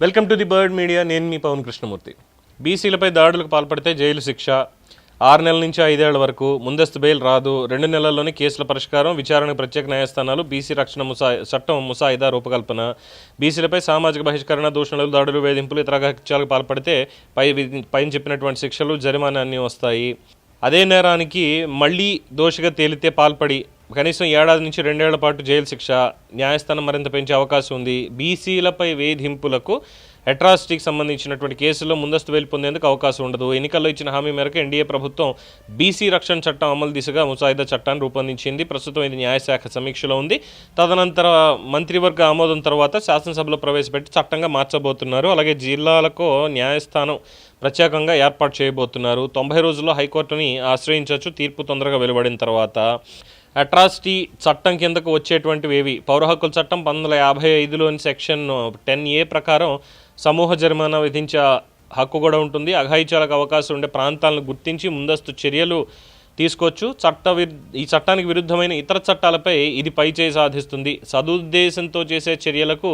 Welcome to the bird media. నేను మీ పవన్ కృష్ణమూర్తి. బీసీలపై దాడులకు పాల్పడితే జైలు శిక్ష. ఆరు నెలల నుంచి ఐదేళ్ళ వరకు ముందస్తు బెయిల్ రాదు. రెండు నెలల్లోనే కేసుల పరిష్కారం విచారణకు ప్రత్యేక న్యాయస్థానాలు బీసీ రక్షణ ముసా చట్టం ముసాయిదా రూపకల్పన. బీసీలపై సామాజిక బహిష్కరణ దూషణలు దాడులు వేధింపులు ఇతర హత్యలకు పాల్పడితే పై పైన చెప్పినటువంటి శిక్షలు జరిమానాన్ని వస్తాయి. అదే నేరానికి మళ్ళీ దోషిగా తేలితే పాల్పడి కనీసం ఏడాది నుంచి రెండేళ్ళ పాటు జైలు శిక్ష న్యాయస్థానం మరింత పెంచే అవకాశం ఉంది. బీసీలపై వేధింపులకు అట్రాసిటీకి సంబంధించినటువంటి కేసుల్లో ముందస్తు బెయిల్ పొందేందుకు అవకాశం ఉండదు. ఎన్నికల్లో ఇచ్చిన హామీ మేరకు ఎన్డీఏ ప్రభుత్వం బీసీ రక్షణ చట్టం అమలు దిశగా ముసాయిదా చట్టాన్ని రూపొందించింది. ప్రస్తుతం ఇది న్యాయశాఖ సమీక్షలో ఉంది. తదనంతర మంత్రివర్గ ఆమోదం తర్వాత శాసనసభలో ప్రవేశపెట్టి చట్టంగా మార్చబోతున్నారు. అలాగే జిల్లాలకు న్యాయస్థానం ప్రత్యేకంగా ఏర్పాటు చేయబోతున్నారు. తొంభై రోజుల్లో హైకోర్టుని ఆశ్రయించవచ్చు. తీర్పు తొందరగా వెలువడిన తర్వాత అట్రాసిటీ చట్టం కిందకు వచ్చేటువంటివి ఏవి పౌర హక్కుల చట్టం పంతొమ్మిది వందల యాభై ఐదులోని సెక్షన్ టెన్ ఏ ప్రకారం సమూహ జరిమానా విధించే హక్కు కూడా ఉంటుంది. అఘాయిత్యాలకు అవకాశం ఉండే ప్రాంతాలను గుర్తించి ముందస్తు చర్యలు తీసుకోవచ్చు. చట్ట విరు ఈ చట్టానికి విరుద్ధమైన ఇతర చట్టాలపై ఇది పైచేయి సాధిస్తుంది. సదుద్దేశంతో చేసే చర్యలకు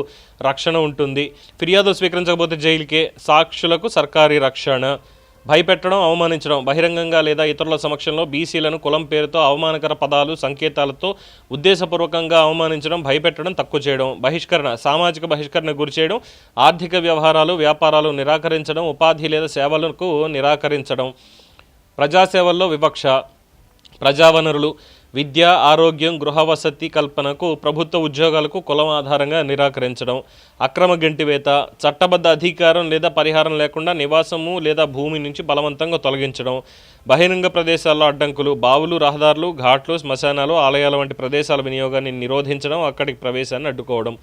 రక్షణ ఉంటుంది. ఫిర్యాదు స్వీకరించకపోతే జైలుకే సాక్షులకు సర్కారీ రక్షణ. భయపెట్టడం అవమానించడం బహిరంగంగా లేదా ఇతరుల సమక్షంలో బీసీలను కులం పేరుతో అవమానకర పదాలు సంకేతాలతో ఉద్దేశపూర్వకంగా అవమానించడం భయపెట్టడం తక్కువ చేయడం బహిష్కరణ సామాజిక బహిష్కరణ గురి చేయడం ఆర్థిక వ్యవహారాలు వ్యాపారాలు నిరాకరించడం ఉపాధి లేదా సేవలకు నిరాకరించడం ప్రజాసేవల్లో వివక్ష ప్రజావనరులు విద్య ఆరోగ్యం గృహవసతి కల్పనకు ప్రభుత్వ ఉద్యోగాలకు కులం ఆధారంగా నిరాకరించడం అక్రమ గంటివేత చట్టబద్ధ అధికారం లేదా పరిహారం లేకుండా నివాసము లేదా భూమి నుంచి బలవంతంగా తొలగించడం బహిరంగ ప్రదేశాల్లో అడ్డంకులు బావులు రహదారులు ఘాట్లు శ్మశానాలు ఆలయాల వంటి ప్రదేశాల వినియోగాన్ని నిరోధించడం అక్కడికి ప్రవేశాన్ని అడ్డుకోవడం.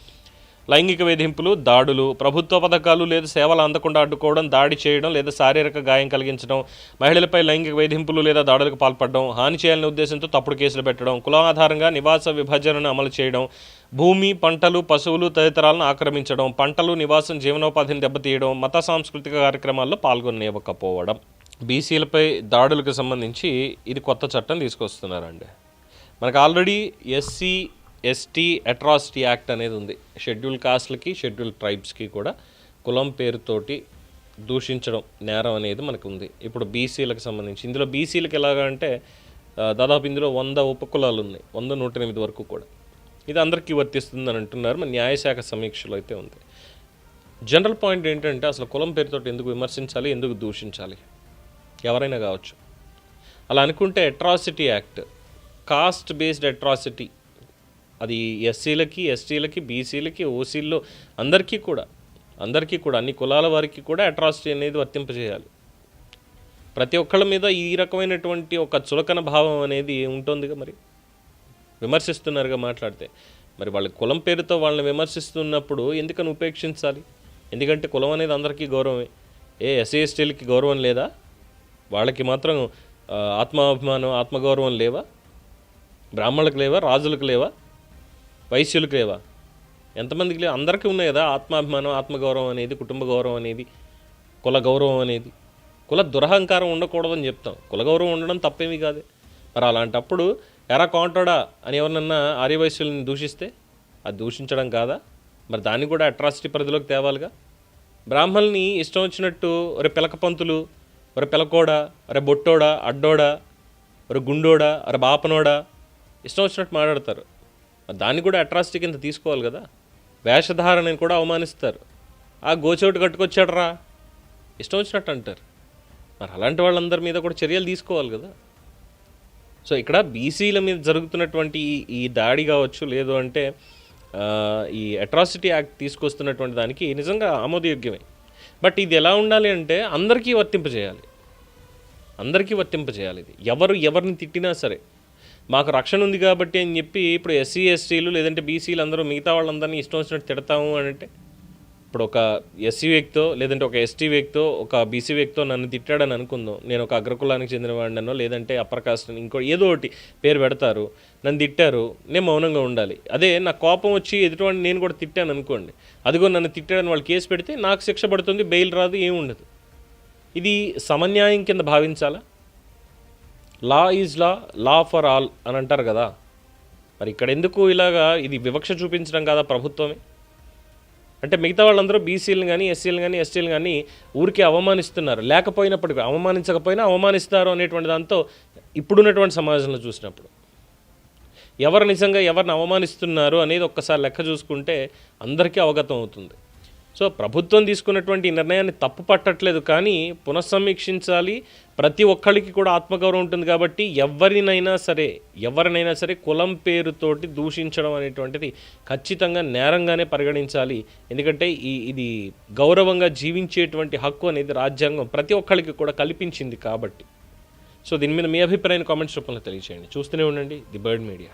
లైంగిక వేధింపులు దాడులు ప్రభుత్వ పథకాలు లేదా సేవలు అందకుండా అడ్డుకోవడం దాడి చేయడం లేదా శారీరక గాయం కలిగించడం మహిళలపై లైంగిక వేధింపులు లేదా దాడులకు పాల్పడడం హాని చేయాలనే ఉద్దేశంతో తప్పుడు కేసులు పెట్టడం కులం ఆధారంగా నివాస విభజనను అమలు చేయడం భూమి పంటలు పశువులు తదితరాలను ఆక్రమించడం పంటలు నివాసం జీవనోపాధిని దెబ్బతీయడం మత సాంస్కృతిక కార్యక్రమాల్లో పాల్గొనివ్వకపోవడం బీసీలపై దాడులకు సంబంధించి ఇది కొత్త చట్టం తీసుకొస్తున్నారండి. మనకు already SC ST atrocity act అనేది ఉంది. షెడ్యూల్ కాస్ట్లకి షెడ్యూల్ ట్రైబ్స్కి కూడా కులం పేరుతోటి దూషించడం నేరం అనేది మనకు ఉంది. ఇప్పుడు బీసీలకు సంబంధించి ఇందులో బీసీలకు ఎలాగా అంటే దాదాపు ఇందులో వంద ఉపకులాలు ఉన్నాయి. వంద నూట ఎనిమిది వరకు కూడా. ఇది అందరికీ వర్తిస్తుందని అంటున్నారు. మన న్యాయశాఖ సమీక్షలో అయితే ఉంది. జనరల్ పాయింట్ ఏంటంటే అసలు కులం పేరుతో ఎందుకు విమర్శించాలి ఎందుకు దూషించాలి? ఎవరైనా కావచ్చు. అలా అనుకుంటే atrocity act caste based atrocity అది ఎస్సీలకి ఎస్టీలకి బీసీలకి ఓసీల్లో అందరికీ కూడా అందరికీ కూడా అన్ని కులాల వారికి కూడా అట్రాసిటీ అనేది వర్తింపజేయాలి. ప్రతి ఒక్కళ్ళ మీద ఈ రకమైనటువంటి ఒక చులకన భావం అనేది ఉంటుందిగా మరి? విమర్శిస్తున్నారుగా మాట్లాడితే. మరి వాళ్ళ కులం పేరుతో వాళ్ళని విమర్శిస్తున్నప్పుడు ఎందుకని ఉపేక్షించాలి? ఎందుకంటే కులం అనేది అందరికీ గౌరవమే. ఏ ఎస్సీ ఎస్టీలకి గౌరవం లేదా? వాళ్ళకి మాత్రం ఆత్మాభిమానం ఆత్మగౌరవం లేవా? బ్రాహ్మణులకు లేవా? రాజులకు లేవా? వైశ్యులకేవా ఎంతమందికి లేవు? అందరికీ ఉన్నాయి కదా ఆత్మాభిమానం ఆత్మగౌరవం అనేది కుటుంబ గౌరవం అనేది కుల గౌరవం అనేది. కుల దురహంకారం ఉండకూడదని చెప్తాం. కుల గౌరవం ఉండడం తప్పేమీ కాదు. మరి అలాంటప్పుడు ఎరా కాంటాడా అని ఎవరినన్నా ఆర్యవైశ్యుల్ని దూషిస్తే? అది దూషించడం కాదా? మరి దాన్ని కూడా అట్రాసిటీ పరిధిలోకి తేవాలిగా? బ్రాహ్మణుల్ని ఇష్టం వచ్చినట్టు ఒరే పిలక పంతులు ఒరే పిలకోడా ఒరే బొట్టోడా అడ్డోడా ఒరే గుండోడా ఒరే బాపనోడా ఇష్టం వచ్చినట్టు మాట్లాడతారు. దాన్ని కూడా అట్రాసిటీ కింద తీసుకోవాలి కదా. వేషధారణని కూడా అవమానిస్తారు. ఆ గోచోటు కట్టుకొచ్చాడరా. ఇష్టం వచ్చినట్టు అంటారు. మరి అలాంటి వాళ్ళందరి మీద కూడా చర్యలు తీసుకోవాలి కదా. సో ఇక్కడ బీసీల మీద జరుగుతున్నటువంటి ఈ- దాడి కావచ్చు లేదు అంటే ఈ అట్రాసిటీ యాక్ట్ తీసుకొస్తున్నటువంటి దానికి నిజంగా ఆమోదయోగ్యమే. బట్ ఇది ఎలా ఉండాలి అంటే అందరికీ వర్తింపజేయాలి. అందరికీ వర్తింపజేయాలి ఇది. ఎవరు ఎవరిని తిట్టినా సరే. మాకు రక్షణ ఉంది కాబట్టి అని చెప్పి ఇప్పుడు ఎస్సీ ఎస్టీలు లేదంటే బీసీలు అందరూ మిగతా వాళ్ళందరినీ ఇష్టం వచ్చినట్టు తిడతాము అని అంటే ఇప్పుడు ఒక ఎస్సీ వ్యక్తితో లేదంటే ఒక ఎస్టీ వ్యక్తితో ఒక బీసీ వ్యక్తితో నన్ను తిట్టాడని అనుకుందాం. నేను ఒక అగ్రకులానికి చెందినవాడినో లేదంటే అప్పర్ కాస్ట్ ఇంకో ఏదో ఒకటి పేరు పెడతారు నన్ను తిట్టారు నేను మౌనంగా ఉండాలి. అదే నా కోపం వచ్చి ఎదుటివాడిని నేను కూడా తిట్టాను అనుకోండి. అదిగో నన్ను తిట్టాడని వాళ్ళు కేసు పెడితే నాకు శిక్ష పడుతుంది బెయిల్ రాదు ఏమి ఉండదు. ఇది సమన్యాయం కింద భావించాలా? Law is law law for all అని అంటారు కదా. మరి ఇక్కడ ఎందుకు ఇలాగా ఇది వివక్ష చూపించడం కదా ప్రభుత్వమే? అంటే మిగతా వాళ్ళందరూ బీసీలను కానీ ఎస్సీలు కానీ ఎస్టీలు కానీ ఊరికే అవమానిస్తున్నారు. లేకపోయినప్పటికీ అవమానించకపోయినా అవమానిస్తారు అనేటువంటి దాంతో ఇప్పుడున్నటువంటి సమాజంలో చూసినప్పుడు. ఎవరు నిజంగా ఎవరిని అవమానిస్తున్నారు అనేది ఒక్కసారి లెక్క చూసుకుంటే అందరికీ అవగతం అవుతుంది. సో ప్రభుత్వం తీసుకున్నటువంటి నిర్ణయాన్ని తప్పు పట్టట్లేదు కానీ పునఃసమీక్షించాలి. ప్రతి ఒక్కరికి కూడా ఆత్మగౌరవం ఉంటుంది కాబట్టి ఎవరినైనా సరే ఎవరినైనా సరే కులం పేరుతోటి దూషించడం అనేటువంటిది ఖచ్చితంగా నేరంగానే పరిగణించాలి. ఎందుకంటే ఈ ఇది గౌరవంగా జీవించేటువంటి హక్కు అనేది రాజ్యాంగం ప్రతి ఒక్కరికి కూడా కల్పించింది కాబట్టి. సో దీని మీద మీ అభిప్రాయాన్ని కామెంట్స్ రూపంలో తెలియజేయండి చూస్తూనే ఉండండి ది బర్డ్ మీడియా.